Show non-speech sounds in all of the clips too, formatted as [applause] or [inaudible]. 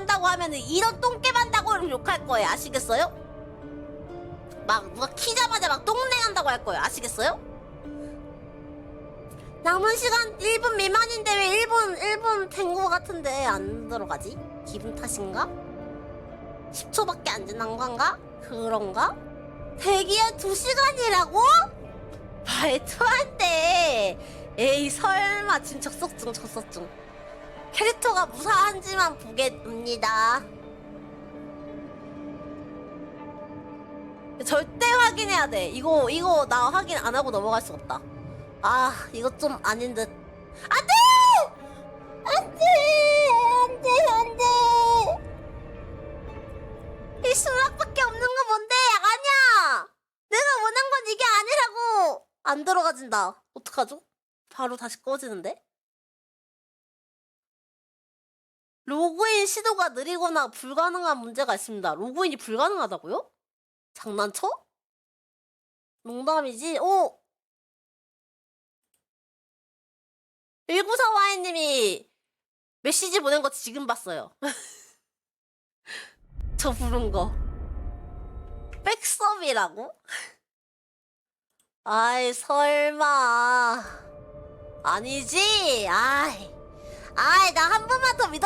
한다고 하면은 이런 똥개 한다고 욕할 거예요. 아시겠어요? 막 누가 키자마자 막 똥내 한다고 할 거예요. 아시겠어요? 남은 시간 1분 미만인데 왜 1분 1분 된 거 같은데 안 들어가지? 기분 탓인가? 10초밖에 안 지난 건가? 그런가? 대기한 2시간이라고? 말도 안 돼. 에이 설마 진짜 적석중 적석중. 캐릭터가 무사한지만 보겠습니다. 절대 확인해야 돼. 이거 이거 나 확인 안 하고 넘어갈 수 없다. 아 이거 좀 아닌 듯. 안돼! 안돼! 안돼 안돼! 이 수락밖에 없는 건 뭔데? 아니야! 내가 원한 건 이게 아니라고! 안 들어가진다. 어떡하죠? 바로 다시 꺼지는데? 로그인 시도가 느리거나 불가능한 문제가 있습니다. 로그인이 불가능하다고요? 장난쳐? 농담이지? 오! 1945와이님이 메시지 보낸 거 지금 봤어요. [laughs] 저 부른 거. 백섭이라고? [laughs] 아이, 설마. 아니지? 아이. 아이, 나 한 번만 더 믿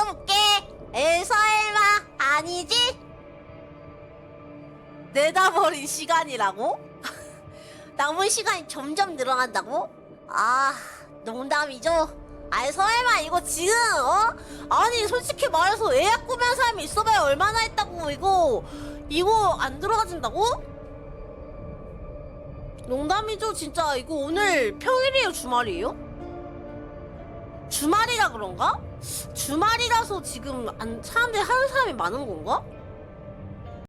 내다버린 시간이라고? [laughs] 남은 시간이 점점 늘어난다고? 아, 농담이죠? 아이, 설마 이거 지금, 어? 아니, 솔직히 말해서 예약 구매한 사람이 있어봐야 얼마나 했다고, 이거. 이거 안 들어가진다고? 농담이죠, 진짜. 이거 오늘 평일이에요, 주말이에요? 주말이라 그런가? 주말이라서 지금 안, 사람들이 하는 사람이 많은 건가?